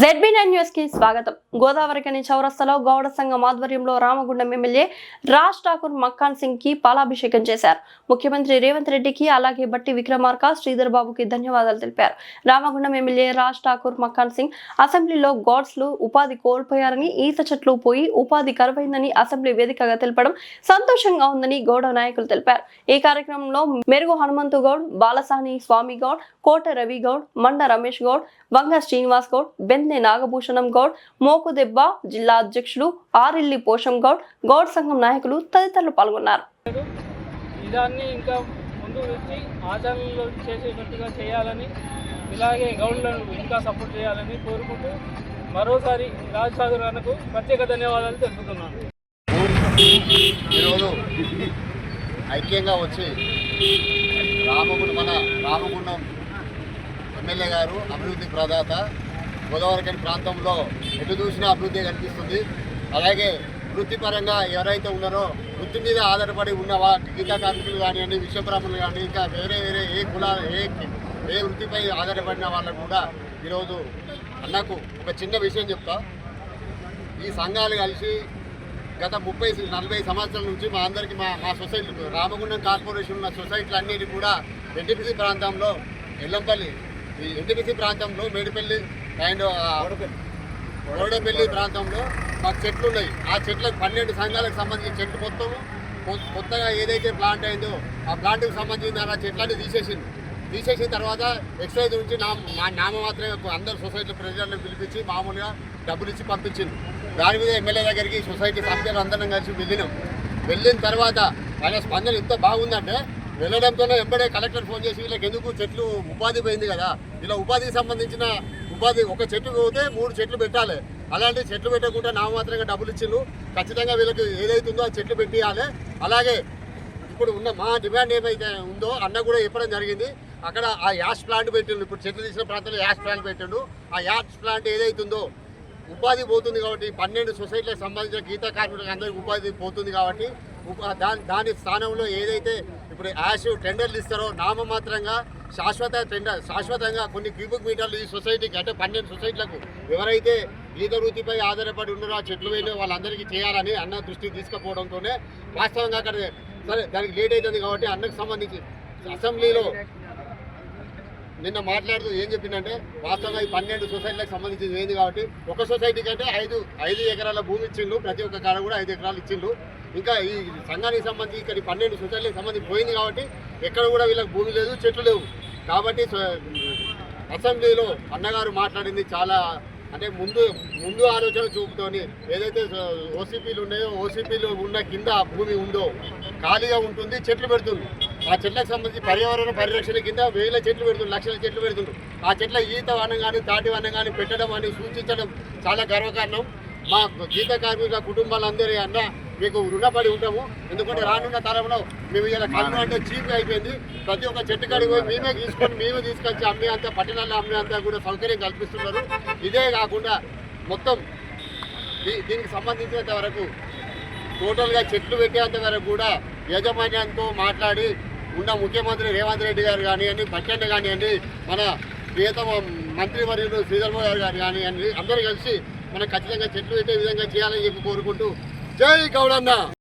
ZB nine న్యూస్కి స్వాగతం. గోదావరికని చౌరస్తలో గౌడ సంఘం ఆధ్వర్యంలో రామగుండం ఎమ్మెల్యే రాజ్ ఠాకూర్ మక్కాన్ సింగ్కి పాలాభిషేకం చేశారు. ముఖ్యమంత్రి రేవంత్ రెడ్డికి అలాగే బట్టి విక్రమార్క శ్రీధర్ బాబుకి ధన్యవాదాలు తెలిపారు. రామగుండం ఎమ్మెల్యే రాజ్ ఠాకూర్ మక్కాన్ సింగ్ అసెంబ్లీలో గౌడ్స్లు ఉపాధి కోల్పోయారని ఈత చెట్లు పోయి ఉపాధి కరువైందని అసెంబ్లీ వేదికగా తెలపడం సంతోషంగా ఉందని గౌడ నాయకులు తెలిపారు. ఈ కార్యక్రమంలో మెరుగు హనుమంతు గౌడ్ బాలసాని స్వామి గౌడ్ కోట రవి గౌడ్ మండ రమేష్ గౌడ్ వంగ శ్రీనివాస్ గౌడ్ బెందె నాగభూషణం గౌడ్ మోకుదెబ్బ జిల్లా అధ్యక్షులు ఆరిల్లి పోషం గౌడ్ గౌడ్ సంఘం నాయకులు తదితరులు పాల్గొన్నారు. ఇదాన్ని ఇంకా ముందు వచ్చి ఆచరణలో చేసేటట్టుగా చేయాలని ఇలాగే గౌడ్లను ఇంకా సపోర్ట్ చేయాలని కోరుకుంటూ మరోసారి రాజ్ సాగర్ అన్నకు ప్రత్యేక ధన్యవాదాలు తెలుపుతున్నాను. ఈరోజు ఐక్యంగా వచ్చి రామగుండం మన రామగుండం ఎమ్మెల్యే గారు అభివృద్ధి ప్రదాత గోదావరికని ప్రాంతంలో ఎటు చూసినా అభివృద్ధి కనిపిస్తుంది. అలాగే వృత్తిపరంగా ఎవరైతే ఉన్నారో వృత్తి మీద ఆధారపడి ఉన్న గీతా కార్మికులు కానివ్వండి విశ్వబ్రాహ్మణులు కానీ ఇంకా వేరే వేరే ఏ కుల ఏ ఏ వృత్తిపై ఆధారపడిన వాళ్ళకు కూడా ఈరోజు అన్నకు ఒక చిన్న విషయం చెప్తా. ఈ సంఘాలు కలిసి గత ముప్పై నలభై సంవత్సరాల నుంచి మా అందరికీ మా మా సొసైటీ రామగుండం కార్పొరేషన్ ఉన్న సొసైటీలు అన్నిటి కూడా ఎన్టీపీసీ ప్రాంతంలో ఎల్లంపల్లి ఈ ఎన్టీపీసీ ప్రాంతంలో మేడిపల్లి అండ్ ఓడపల్లి ప్రాంతంలో మాకు చెట్లు ఉన్నాయి. ఆ చెట్లకు పన్నెండు సంఘాలకు సంబంధించిన చెట్లు మొత్తం కొత్తగా ఏదైతే ప్లాంట్ అయిందో ఆ ప్లాంట్కి సంబంధించిన ఆ చెట్లన్నీ తీసేసింది తీసేసిన తర్వాత ఎక్సైజ్ నుంచి నా మా నామమాత్రమే అందరు సొసైటీ ప్రెసిడెంట్ని పిలిపించి మామూలుగా డబ్బులు ఇచ్చి పంపించింది దాని మీద ఎమ్మెల్యే దగ్గరికి సొసైటీ సభ్యులు అందరం కలిసి వెళ్ళినాం. వెళ్ళిన తర్వాత ఆయన స్పందన ఎంత బాగుందంటే వెళ్ళడంతోనే ఎంబడే కలెక్టర్ ఫోన్ చేసి వీళ్ళకి ఎందుకు చెట్లు ఉపాధి పోయింది కదా? ఇలా ఉపాధికి సంబంధించిన ఉపాధి ఒక చెట్టు పోతే మూడు చెట్లు పెట్టాలి. అలాంటి చెట్లు పెట్టకుండా నామమాత్రంగా డబ్బులు ఇచ్చిండ్రు. ఖచ్చితంగా వీళ్ళకి ఏదైతుందో ఆ చెట్లు పెట్టియాలి. అలాగే ఇప్పుడు ఉన్న మా డిమాండ్ ఏమైతే ఉందో అన్న కూడా చెప్పడం జరిగింది. అక్కడ ఆ యాష్ ప్లాంట్ పెట్టిండు ఇప్పుడు చెట్లు తీసిన ప్రాంతంలో యాష్ ప్లాంట్ పెట్టిండు ఆ యాష్ ప్లాంట్ ఏదైతుందో ఉపాధి పోతుంది కాబట్టి పన్నెండు సొసైటీలకు సంబంధించిన గీత కార్మికులకు అందరికీ ఉపాధి పోతుంది కాబట్టి దాని దాని స్థానంలో ఏదైతే ఇప్పుడు యాష్ టెండర్లు ఇస్తారో నామమాత్రంగా శాశ్వత టెండర్ శాశ్వతంగా కొన్ని క్యూబిక్ మీటర్లు ఈ సొసైటీకి అంటే పన్నెండు సొసైటీలకు ఎవరైతే ఈత వృత్తిపై ఆధారపడి ఉన్నారో ఆ చెట్లు వేయని వాళ్ళందరికీ చేయాలని అన్న దృష్టికి తీసుకుపోవడంతోనే వాస్తవంగా అక్కడ సరే దానికి లేట్ అవుతుంది కాబట్టి అన్నకు సంబంధించి అసెంబ్లీలో నిన్న మాట్లాడుతూ ఏం చెప్పిందంటే వాస్తవంగా ఈ పన్నెండు సొసైటీలకు సంబంధించింది ఏంది కాబట్టి ఒక సొసైటీకి అంటే ఐదు ఐదు ఎకరాల భూమి ఇచ్చిండు ప్రతి ఒక్క కాడ కూడా ఐదు ఎకరాలు ఇచ్చిండు ఇంకా ఈ సంఘానికి సంబంధించి ఇక్కడ పన్నెండు సొసైటీలకు సంబంధించి పోయింది కాబట్టి ఎక్కడ కూడా వీళ్ళకి భూమి లేదు చెట్లు లేవు. కాబట్టి అసెంబ్లీలో అన్నగారు మాట్లాడింది చాలా అంటే ముందు ముందు ఆలోచన చూపుతోని ఏదైతే ఓసీపీలు ఉన్నాయో ఓసీపీలు ఉన్న కింద భూమి ఉందో ఖాళీగా ఉంటుంది చెట్లు పెడుతుంది. ఆ చెట్లకు సంబంధించి పర్యావరణ పరిరక్షణ కింద వేల చెట్లు పెడుతుంది లక్షల చెట్లు పెడుతుంది. ఆ చెట్ల ఈత వనం కానీ తాటి వనం కానీ పెట్టడం అని సూచించడం చాలా గర్వకారణం. మా గీత కార్మిక కుటుంబాలందరి అన్న మీకు రుణపడి ఉంటాము. ఎందుకంటే రానున్న తరంలో మేము ఇలా కన్ను అంటే చీప్ అయిపోయింది. ప్రతి ఒక్క చెట్టు కాడికి పోయి మేమే తీసుకొని మేమే తీసుకొచ్చి అమ్మే అంత పట్టణాల్లో అమ్మే అంతా కూడా సౌకర్యం కల్పిస్తున్నారు. ఇదే కాకుండా మొత్తం దీనికి సంబంధించినంత వరకు టోటల్గా చెట్లు పెట్టేంత వరకు కూడా యాజమాన్యంతో మాట్లాడి ఉన్న ముఖ్యమంత్రి రేవంత్ రెడ్డి గారు కానివ్వండి బట్టెండ కానివ్వండి మన ప్రియతమ మంత్రివర్యులు శ్రీధర్మ గారు గారు కానివ్వండి అందరూ కలిసి మనం ఖచ్చితంగా చెట్లు పెట్టే విధంగా చేయాలని చెప్పి కోరుకుంటూ జై గౌడన్న.